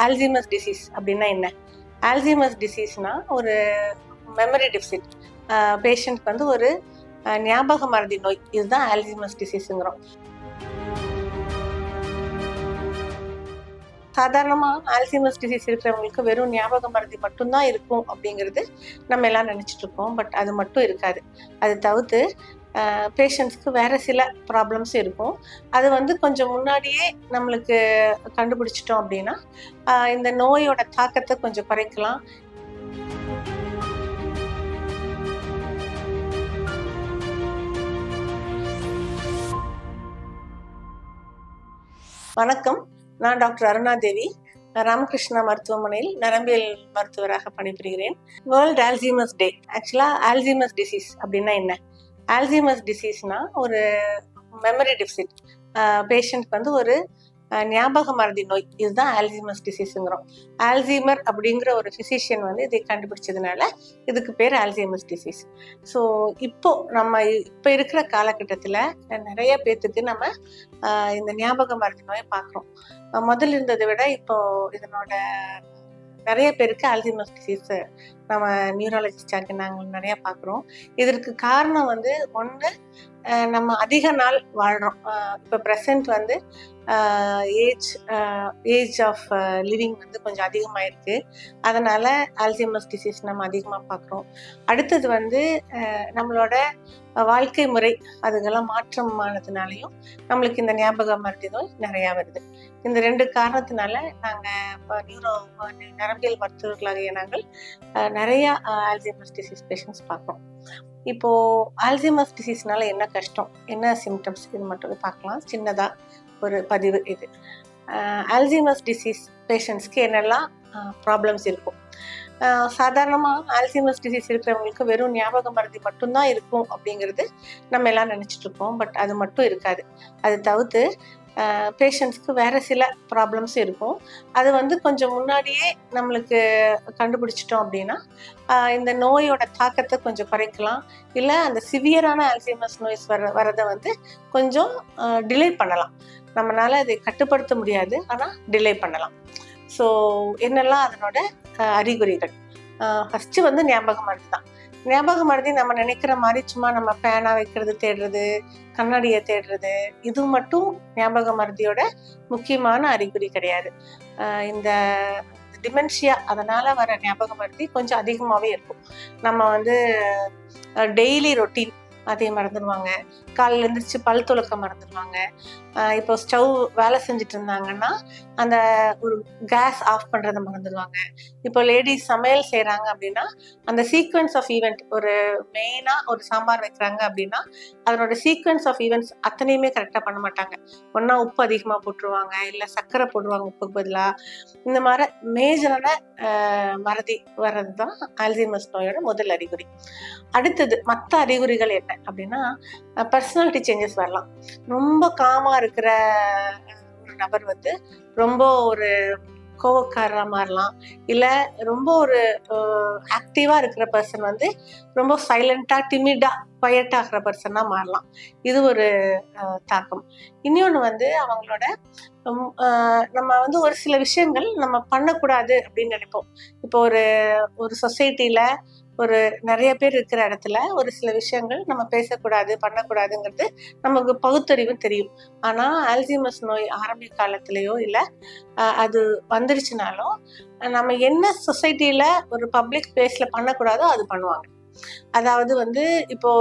ஆல்சிமஸ் disease அப்படின்னா என்ன? ஆல்சிமஸ் டிசீஸ்னா ஒரு மெமரி டெபிசிட் பேஷண்ட்க்கு வந்து ஒரு ஞாபக மறதி நோய். இதுதான் ஆல்சிமஸ் டிசீஸுங்கிறோம் சாதாரணமாக ஆல்சிமஸ் டிசீஸ் இருக்கிறவங்களுக்கு வெறும் ஞாபக மருதி மட்டும்தான் இருக்கும் அப்படிங்கிறது நம்ம எல்லாம் நினச்சிட்டு இருக்கோம். பட் அது மட்டும் இருக்காது. அது தவிர்த்து பேஷண்ட்ஸ்க்கு வேறு சில ப்ராப்ளம்ஸ் இருக்கும். அது வந்து கொஞ்சம் முன்னாடியே நம்மளுக்கு கண்டுபிடிச்சிட்டோம் அப்படின்னா இந்த நோயோட தாக்கத்தை கொஞ்சம் குறைக்கலாம். வணக்கம். நான் டாக்டர் அருணாதேவி ராமகிருஷ்ணா மருத்துவமனையில் நரம்பியல் மருத்துவராக பணிபுரிகிறேன். வேர்ல்ட் ஆல்சைமர்ஸ் டே ஆக்சுவலாக ஆல்சைமர்ஸ் டிசீஸ் அப்படின்னா என்ன? ஆல்சைமர்ஸ் டிசீஸ்னால் ஒரு மெமரி டெபிசிட் பேஷண்ட்க்கு வந்து ஒரு ஞாபக மறதி நோய். இதுதான் ஆல்சைமர்ஸ் டிசீஸுங்கிறோம் ஆல்சைமர் அப்படிங்கிற ஒரு ஃபிசிஷியன் வந்து இதை கண்டுபிடிச்சதுனால இதுக்கு பேர் ஆல்சைமர்ஸ் டிசீஸ் ஸோ இப்போ நம்ம இப்போ இருக்கிற காலகட்டத்தில் நிறைய பேர்த்துக்கு நம்ம இந்த ஞாபக மறதி நோயை பார்க்குறோம். முதல்ல இருந்ததை விட இப்போ இதனோட நிறைய பேருக்கு ஆல்சைமர்ஸ் டிசீஸ் நம்ம நியூராலஜிஸ்டாக்கு நாங்கள் நிறைய பார்க்குறோம் இதற்கு காரணம் வந்து ஒன்று நம்ம அதிக நாள் வாழ்கிறோம் இப்போ ப்ரெசன்ட் வந்து ஏஜ் ஏஜ் ஆஃப் லிவிங் வந்து கொஞ்சம் அதிகமாக இருக்கு அதனால அல்சிமஸ் டிசீஸ் நம்ம அதிகமாக பார்க்குறோம் அடுத்தது வந்து நம்மளோட வாழ்க்கை முறை அதுக்கெல்லாம் மாற்றம் ஆனதுனாலையும் நம்மளுக்கு இந்த ஞாபக மருதி நோய் நிறையா வருது. இந்த ரெண்டு காரணத்தினால நாங்கள் நியூரோ நரம்பியல் மருத்துவர்களாகிய நாங்கள் நிறையா அல்சிமஸ் டிசீஸ் பேஷண்ட்ஸ் பார்க்குறோம் இப்போது ஆல்சிமஸ் டிசீஸ்னால என்ன கஷ்டம்? என்ன சிம்டம்ஸ் இது மட்டும் பார்க்கலாம். சின்னதாக ஒரு பதிவு இது. ஆல்சிமஸ் டிசீஸ் பேஷண்ட்ஸ்க்கு என்னெல்லாம் ப்ராப்ளம்ஸ் இருக்கும்? சாதாரணமாக ஆல்சிமஸ் டிசீஸ் இருக்கிறவங்களுக்கு வெறும் ஞாபக மறதி மட்டும்தான் இருக்கும் அப்படிங்கிறது நம்ம எல்லாம் நினச்சிட்டுருக்கோம் பட் அது மட்டும் இருக்காது. அது தவிர்த்து பேஷண்ட்ஸ்க்கு வேறு சில ப்ராப்ளம்ஸ் இருக்கும். அது வந்து கொஞ்சம் முன்னாடியே நம்மளுக்கு கண்டுபிடிச்சிட்டோம் அப்படின்னா இந்த நோயோட தாக்கத்தை கொஞ்சம் குறைக்கலாம். இல்லை அந்த சிவியரான அல்சைமஸ் நோய்ஸ் வர வரதை வந்து கொஞ்சம் டிலே பண்ணலாம். நம்மளால் அதை கட்டுப்படுத்த முடியாது ஆனால் டிலே பண்ணலாம். ஸோ என்னெல்லாம் அதனோட அறிகுறிகள்? ஃபஸ்ட்டு வந்து ஞாபக மருதி தான் ஞாபக மருதி நம்ம நினைக்கிற மாதிரி சும்மா நம்ம பேனா வைக்கிறது தேடுறது கண்ணாடியை தேடுறது இது மட்டும் ஞாபக மருதியோட முக்கியமான அறிகுறி கிடையாது. ஆஹ் இந்த டிமென்ஷியா அதனால வர ஞாபக மருதி கொஞ்சம் அதிகமாகவே இருக்கும். நம்ம வந்து டெய்லி ரொட்டீன் அதை மறந்துடுவாங்க. காலையில் எழுந்திரிச்சு பல் துளக்க மறந்துடுவாங்க. ஆஹ் இப்போ ஸ்டவ் வேலை செஞ்சுட்டு இருந்தாங்கன்னா அந்த ஒரு கேஸ் ஆஃப் பண்ணுறத மறந்துடுவாங்க. இப்போ லேடிஸ் சமையல் செய்கிறாங்க அப்படின்னா அந்த சீக்வன்ஸ் ஆஃப் ஈவெண்ட் ஒரு மெயினாக ஒரு சாம்பார் வைக்கிறாங்க அப்படின்னா அதனோட சீக்வன்ஸ் ஆஃப் ஈவெண்ட்ஸ் அத்தனையுமே கரெக்டாக பண்ண மாட்டாங்க. ஒன்றா உப்பு அதிகமாக போட்டுருவாங்க இல்லை சர்க்கரை போடுவாங்க உப்புக்கு பதிலாக இந்த மாதிரி மேஜரான மறதி வர்றது தான் ஆல்சைமர்ஸ் நோயோட முதல் அறிகுறி. அடுத்தது மற்ற அறிகுறிகள் என்ன? அப்படின்னா பர்சனாலிட்டி சேஞ்சஸ் வரலாம். ரொம்ப காமாக இருக்கிற ஒரு நபர் வந்து ரொம்ப ஒரு கோவக்காரராக மாறலாம். இல்லை ரொம்ப ஒரு ஆக்டிவாக இருக்கிற பர்சன் வந்து ரொம்ப சைலண்ட்டாக டிமிடாக குவையட் ஆகிற பர்சனாக மாறலாம். இது ஒரு அஹ், தாக்கம். இன்னொன்று வந்து அவங்களோட நம்ம வந்து ஒரு சில விஷயங்கள் நம்ம பண்ணக்கூடாது அப்படின்னு நினைப்போம். இப்போ ஒரு ஒரு சொசைட்டியில் ஒரு நிறைய பேர் இருக்கிற இடத்துல ஒரு சில விஷயங்கள் நம்ம பேசக்கூடாது பண்ணக்கூடாதுங்கிறது நமக்கு பகுத்தறிவு தெரியும். ஆனால் ஆல்சைமர்ஸ் நோய் ஆரம்ப காலத்திலேயோ இல்லை அது வந்துருச்சுனாலும் நம்ம என்ன சொசைட்டியில் ஒரு பப்ளிக் பிளேஸில் பண்ணக்கூடாதோ அது பண்ணுவாங்க. அதாவது வந்து இப்போ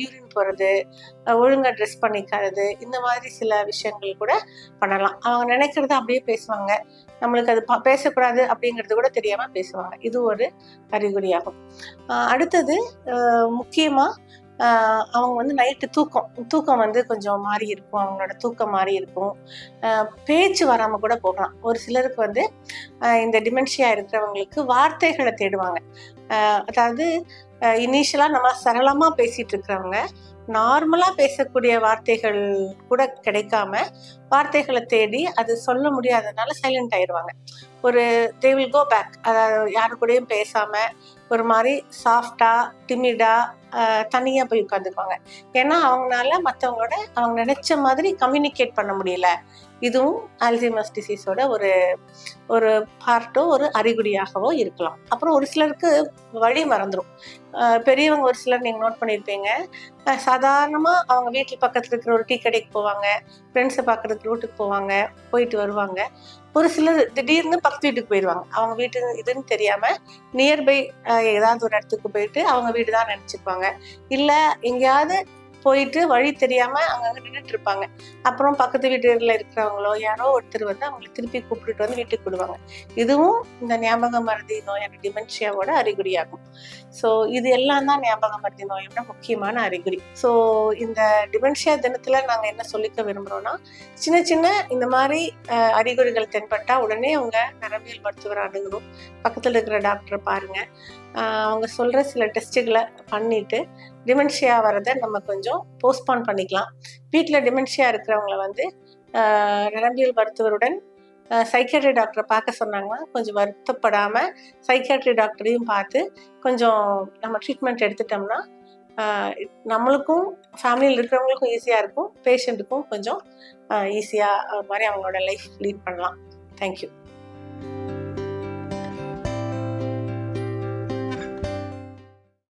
யூரின் போகிறது ஒழுங்காக ட்ரெஸ் பண்ணிக்காதது இந்த மாதிரி சில விஷயங்கள் கூட பண்ணலாம். அவங்க நினைக்கிறத அப்படியே பேசுவாங்க. நம்மளுக்கு அது பேசக்கூடாது அப்படிங்கிறது கூட தெரியாம பேசுவாங்க. இது ஒரு அறிகுறியாகும். ஆஹ் அடுத்தது முக்கியமாக அவங்க வந்து நைட்டு தூக்கம். தூக்கம் வந்து கொஞ்சம் மாறி இருக்கும். அவங்களோட தூக்கம் மாறி இருக்கும். பேச்சு வராமல் கூட போகலாம். ஒரு சிலருக்கு வந்து இந்த டிமென்ஷியா இருக்கிறவங்களுக்கு வார்த்தைகளை தேடுவாங்க. அதாவது இனிஷியலாக நம்ம சரளமாக பேசிட்டு இருக்கிறவங்க நார்மலாக பேசக்கூடிய வார்த்தைகள் கூட கிடைக்காம வார்த்தைகளை தேடி அது சொல்ல முடியாதனால சைலண்ட் ஆயிடுவாங்க. ஒரு தே வில் கோ பேக் அதாவது யாரு கூடயும் பேசாம ஒரு மாதிரி சாஃப்டாக டிமிடாக தனியாக போய் உட்காந்துக்குவாங்க ஏன்னா அவங்களால மற்றவங்களோட அவங்க நினச்ச மாதிரி கம்யூனிகேட் பண்ண முடியல. இதுவும் அல்சைமஸ் டிசீஸோட ஒரு ஒரு பார்ட்டோ ஒரு அறிகுறியாகவோ இருக்கலாம். அப்புறம் ஒரு சிலருக்கு வழி மறந்துடும் பெரியவங்க ஒரு சிலர் நீங்கள் நோட் பண்ணியிருப்பீங்க சாதாரணமாக அவங்க வீட்டில் பக்கத்தில் இருக்கிற ஒரு டீ கடைக்கு போவாங்க. ஃப்ரெண்ட்ஸை பார்க்குறதுக்கு வீட்டுக்கு போவாங்க. போயிட்டு வருவாங்க. ஒரு சிலர் திடீர்னு பக்கத்து வீட்டுக்கு போயிடுவாங்க அவங்க வீட்டு இதுன்னு தெரியாமல் நியர்பை ஏதாவது ஒரு இடத்துக்கு போயிட்டு அவங்க வீடு தான் நினச்சிக்குவாங்க இல்லை எங்கேயாவது போயிட்டு வழி தெரியாம அங்க நின்றுட்டு இருப்பாங்க. அப்புறம் பக்கத்து வீட்டுல இருக்கிறவங்களோ யாரோ ஒருத்தர் வந்து அவங்களை திருப்பி கூப்பிட்டுட்டு வந்து வீட்டுக்கு விடுவாங்க. இதுவும் இந்த ஞாபக மருதி நோயான டிமென்ஷியாவோட அறிகுறியாகும். ஸோ இது எல்லாம் தான் ஞாபக மருதி நோயோட முக்கியமான அறிகுறி. ஸோ இந்த டிமென்ஷியா தினத்துல நாங்க என்ன சொல்லிக்க விரும்புறோம்னா சின்ன சின்ன இந்த மாதிரி அறிகுறிகள் தென்பட்டா உடனே அவங்க நரம்பியல் மருத்துவர் அணுகணும் பக்கத்துல இருக்கிற டாக்டரை பாருங்க. அவங்க சொல்கிற சில டெஸ்ட்டுகளை பண்ணிட்டு டிமென்ஷியா வரதை நம்ம கொஞ்சம் போஸ்ட்பான் பண்ணிக்கலாம். வீட்டில் டிமென்ஷியா இருக்கிறவங்கள வந்து நரம்பியல் மருத்துவருடன் சைக்கேட்ரி டாக்டரை பார்க்க சொன்னாங்கன்னா கொஞ்சம் வருத்தப்படாமல் சைக்கியாட்ரி டாக்டரையும் பார்த்து கொஞ்சம் நம்ம ட்ரீட்மெண்ட் எடுத்துட்டோம்னா நம்மளுக்கும் ஃபேமிலியில் இருக்கிறவங்களுக்கும் ஈஸியாக இருக்கும். பேஷண்ட்டுக்கும் கொஞ்சம் ஈஸியாக மாதிரி அவங்களோட லைஃப் லீட் பண்ணலாம். தேங்க்யூ